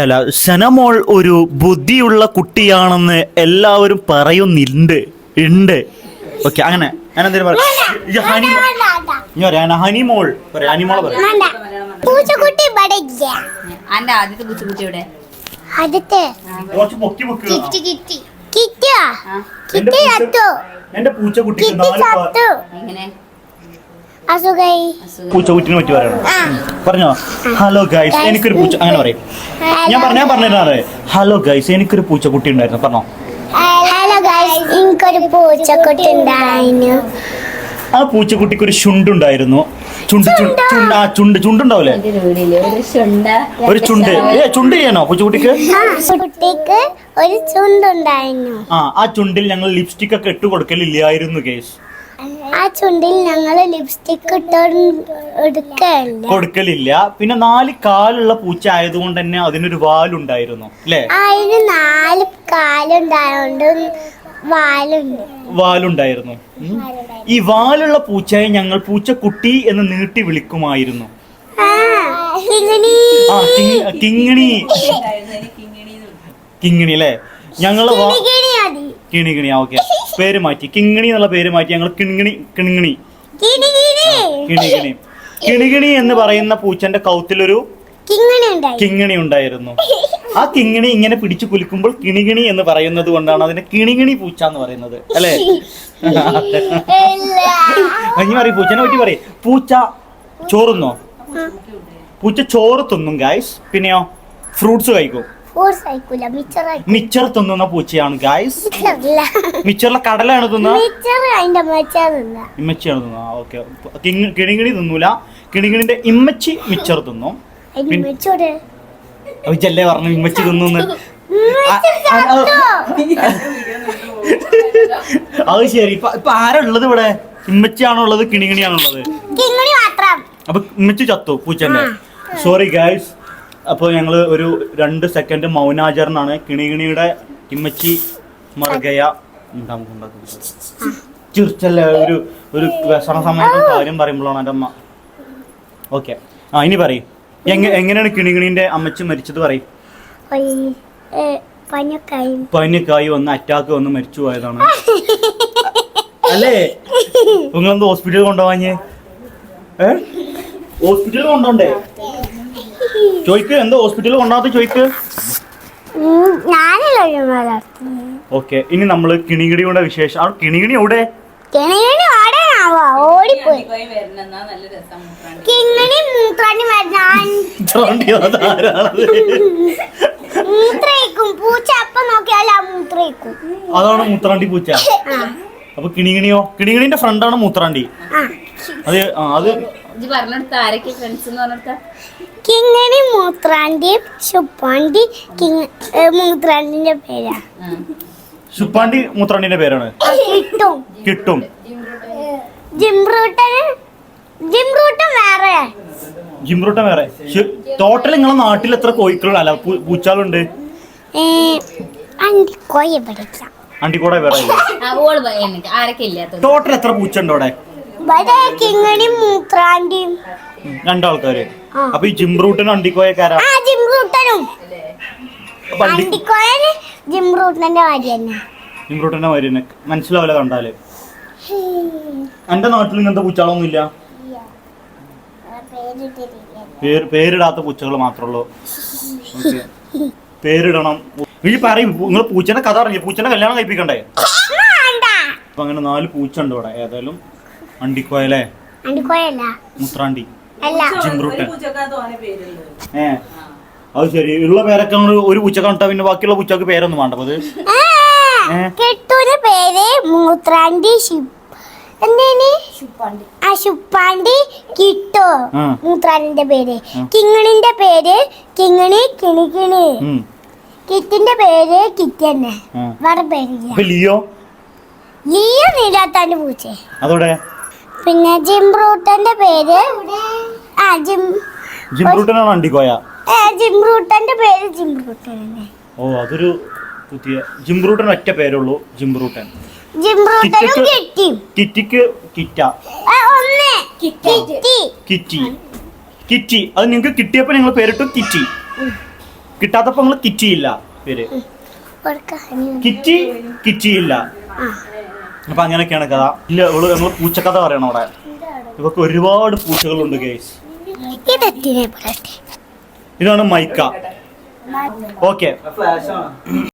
അല്ല സനമോൾ ഒരു ബുദ്ധിയുള്ള കുട്ടിയാണെന്ന് എല്ലാവരും പറയുന്നുണ്ട്. ഉണ്ട് ഓക്കെ അങ്ങനെ. ഞാൻ എന്തെങ്കിലും പറയാം ഹനി ഞാൻ പറയാം ഹനിമോൾ പറയാം. എന്റെ പൂച്ചക്കുട്ടി പൂച്ച- ചത്തു എന്റെ പൂച്ചക്കുട്ടിക്ക് കിറ്റി നാല് പാ- ചത്തു എങ്ങനെ അസുഖായി. അസുഖം പൂച്ചക്കുട്ടിനെ പറ്റി പറയണം. പറഞ്ഞോ? ഹലോ ഗൈസ് എനിക്കൊരു പൂച്ച അങ്ങനെ പറയും. ഞാൻ പറഞ്ഞ ഞാൻ പറഞ്ഞിരുന്നാറേ ഹലോ ഗൈസ് എനിക്കൊരു പൂച്ചക്കുട്ടി ഉണ്ടായിരുന്നു. പറഞ്ഞോ? ഹലോ ഗൈസ് എനിക്കൊരു പൂച്ചക്കുട്ടി ഉണ്ടായിരുന്നു. ആ പൂച്ചക്കുട്ടിക്ക് ഒരു ചുണ്ടുണ്ടായിരുന്നു ചുണ്ട് ചുണ്ട്? ചുണ്ട് ആ ചുണ്ട് ചുണ്ടുണ്ടാവില്ലേ ഒരു ഒരു ചുണ്ട ഒരു ചുണ്ട്. ഏ ചുണ്ട് ചെയ്യാനോ പൂച്ചക്കുട്ടിക്ക് ആ കുട്ടിക്ക് ഒരു ചുണ്ടുണ്ടായിരുന്നു. ആ ആ ചുണ്ടിൽ ഞങ്ങൾ ലിപ്സ്റ്റിക് ഒക്കെ ഇട്ട് കൊടുക്കലില്ലായിരുന്നു ഗൈസ് ആ ചുണ്ടിൽ ഞങ്ങൾ ലിപ്സ്റ്റിക് കൊടുക്കലില്ല. പിന്നെ നാല് കാലുള്ള പൂച്ച ആയതുകൊണ്ട് തന്നെ അതിനൊരു വാലുണ്ടായിരുന്നു അല്ലേ? അതിന് നാല് കാലുണ്ടായോണ്ട് വാലുണ്ട്. വാലുണ്ടായിരുന്നു. ഈ വാലുള്ള പൂച്ചയെ ഞങ്ങൾ പൂച്ചക്കുട്ടി എന്ന് നീട്ടി വിളിക്കുമായിരുന്നു. ആ ഇങ്ങനെ ആ കിങ്- കിങ്ങിണി. കിങ്ങിണി അല്ലേ? ഞങ്ങൾ കിണികിണി കിണി കിണി ആ ഓക്കെ. പേര് മാറ്റി. കിങ്ങിണി എന്നുള്ള പേര് മാറ്റി ഞങ്ങൾ കിണിങ്ങിണി കിണിങ്ങിണി. കിണികിണി കിണി കിണി കിണികിണി എന്ന് പറയുന്ന പൂച്ചന്റെ കൗത്തിലൊരു കിങ്ങിണി ഉണ്ടായി. കിങ്ങിണി ഉണ്ടായിരുന്നു. ആ കിങ്ങിണി ഇങ്ങനെ പിടിച്ചു കുലുക്കുമ്പോൾ കിണികിണി എന്ന് പറയുന്നത് കൊണ്ടാണ് അതിനെ കിണികിണി പൂച്ച എന്ന് പറയുന്നത്. അല്ലേ. ഇനി പറയും പൂച്ചനെ പറ്റി പറയും. പൂച്ച ചോറുന്നോ? പൂച്ച ചോറ് തിന്നും ഗായ്സ് പിന്നെയോ? ഫ്രൂട്ട്സ് കഴിക്കും. മിച്ചർ തിന്നുന്ന പൂച്ചയാണ് ഗായ്സ് മിച്ചറിലെ കടലാണ് ഇമ്മച്ചിയാണ് തിന്നുന്നത് ഓക്കെ കിണികിണി തിന്നൂല. കിണികിണിന്റെ ഇമ്മച്ചി മിച്ചർ തിന്നു. അവിച്ചല്ലേ പറഞ്ഞു ഇമ്മച്ചി തിന്നു അത് ശരി. ഇപ്പൊ ഇപ്പൊ ആരാ ഉള്ളത് ഇവിടെ? ഇമ്മച്ചിയാണോ ഉള്ളത് കിണികിണിയാണോ അപ്പൊ ഇമ്മച്ചി ചത്തു പൂച്ചന്റെ. സോറി ഗായ്സ് അപ്പോൾ ഞങ്ങൾ ഒരു രണ്ട് സെക്കൻഡ് മൗനാചരണമാണ് കിണികിണിയുടെ കിമ്മച്ചി മറുകയ ചിരിച്ചല്ലേ? ഒരു ഒരു വിഷമ സമയത്ത് കാര്യം പറയുമ്പോഴാണ് എന്റെ അമ്മ. ഓക്കെ ആ ഇനി പറയും. എങ്ങ എങ്ങനെയാണ് കിണികിണിന്റെ അമ്മച്ചി മരിച്ചത് പറയും. പനിക്കായി വന്ന് അറ്റാക്ക് വന്ന് മരിച്ചു പോയതാണ്. അല്ലേ? നിങ്ങളെന്ത് ഹോസ്പിറ്റലിൽ കൊണ്ടുപോവാഞ്ഞേ? ഏ? ഹോസ്പിറ്റലിൽ കൊണ്ടോണ്ടേ? ചോയ്ക്ക് എന്താ ഹോസ്പിറ്റലിൽ കൊണ്ടാത്ത ചോയ്ക്ക്. ഓക്കെ ഇനി നമ്മൾ കിണികിണിയുടെ വിശേഷം. ആ കിണികിണി എവിടെ? അതാണ് മൂത്രാണ്ടി പൂച്ച. അപ്പൊ കിണികിണിയോ? കിണികിണിന്റെ ഫ്രണ്ടാണ് മൂത്രാണ്ടി. അത് ആ, അത് ഇജ്ജ് പറഞ്ഞെടുത്ത ആരൊക്കെ ഫ്രണ്ട്സ് എന്ന് പറഞ്ഞെടുത്ത? കിങ്ങിണി മൂത്രാണ്ടി ശുപ്പാണ്ടി കിങ് മൂത്രാണ്ടിന്റെ പേരാ. ശുപ്പാണ്ടി മൂത്രാണ്ടിന്റെ പേരാണ്. കിട്ടും. കിട്ടും. ജിംറൂട്ടന് ജിംറൂട്ടൻ വേറെ. ജിംറൂട്ട വേറെ. ടോട്ടൽ നിങ്ങളെ നാട്ടിൽ എത്ര കോഴിക്കളുണ്ട് അല്ല പൂ- പൂച്ചകളുണ്ട് ഏ, അണ്ടി കോയ പിടിക്കാം അണ്ടിക്കൂടെ വേറെ ഇല്ലേ? ആ ഓൾ പറ- എനിക്ക് ആരൊക്കെ ഇല്ലാത്തത്? ടോട്ടൽ എത്ര പൂച്ച ഉണ്ട് അവിടെ കിങ്ങിണി മൂത്രാണ്ടിയും രണ്ടാൾക്കാര്. അപ്പൊ ഈ ജിംറൂട്ടനും അണ്ടിക്കോയക്കാരാ? ആ ജിംറൂട്ടനും. അണ്ടി അണ്ടിക്കോയന് ജിംറൂട്ടന്റെ മാതിരി തന്നെ. ജിംറൂട്ടിന്റെ മാതിരി തന്നെ. മനസ്സിലാവില്ല കണ്ടാൽ. എന്റെ നാട്ടിൽ ഇങ്ങനത്തെ പൂച്ചകളൊന്നും ഇല്ല. പേര് പേരിടാത്ത പൂച്ചകൾ മാത്രമേ ഉള്ളൂ. ഓക്കേ. പേരിടണം. ഈ പറയും നിങ്ങൾ പൂച്ചന്റെ കഥ പറഞ്ഞു പൂച്ചന്റെ കല്യാണം കഴിപ്പിക്കണ്ടേ? അപ്പൊ അങ്ങനെ നാല് പൂച്ച ഉണ്ട് ഇവിടെ. ഏതായാലും അണ്ടിക്കോയല്ലേ. മുത്രാണ്ടി. ചിമ്പ്രൂട്ടൻ ഏ. അത് ശരി. ഉള്ള പേരൊക്കെ ഒരു പൂച്ച കണ്ടാ പിന്നെ ബാക്കിയുള്ള പൂച്ചക്ക് പേരൊന്നും വേണ്ട. അപ്പൊ അത് ഏ, ഏ? കെട്ടൂര് പേര് മൂത്രാണ്ടി ശിവ്. എന്തേന് ആ ശുപ്പാണ്ടി കിട്ടോ. മൂത്രാണ്ടിന്റെ പേര്. കിങ്ങിണിന്റെ പേര് കിങ്ങിണി കിണിക്കിണി. കിറ്റിന്റെ പേര് കിറ്റ് തന്നെ. വേറെ പേരില്ല ലിയോ? ലിയോ നീലാത്താന്റെ പൂച്ച. അതോടെ? പിന്നെ ജിംബ്രൂട്ടന്റെ പേര് ആ ജിം. ജിംറൂട്ടനാണ് അണ്ടിക്കോയ? ഏ, ജിംറൂട്ടന്റെ പേര് ജിംബ്രൂട്ടൻ ഓ അതൊരു പുതിയ ജിംബ്രൂട്ടൻ ഒറ്റ പേരുള്ളൂ ജിംറൂട്ടനും കിറ്റക്ക് കിറ്റി കിറ്റിക്ക് കിറ്റ. കിറ്റി. കിറ്റി. കിറ്റി. അത് നിങ്ങൾക്ക് കിട്ടിയപ്പോ നിങ്ങൾ പേരിട്ടു കിറ്റി. കിട്ടാത്തപ്പോ നിങ്ങൾ കിറ്റിയില്ല പേര്. കിറ്റി കിറ്റിയില്ല. അപ്പൊ അങ്ങനെയൊക്കെയാണ് കഥ. ഇല്ല ഇവൾ നമ്മൾ പൂച്ചക്കഥ പറയണം അവിടെ. ഇവക്ക് ഒരുപാട് പൂച്ചകളുണ്ട് കേസ് ഇതാണ് മൈക്ക. ഓക്കെ.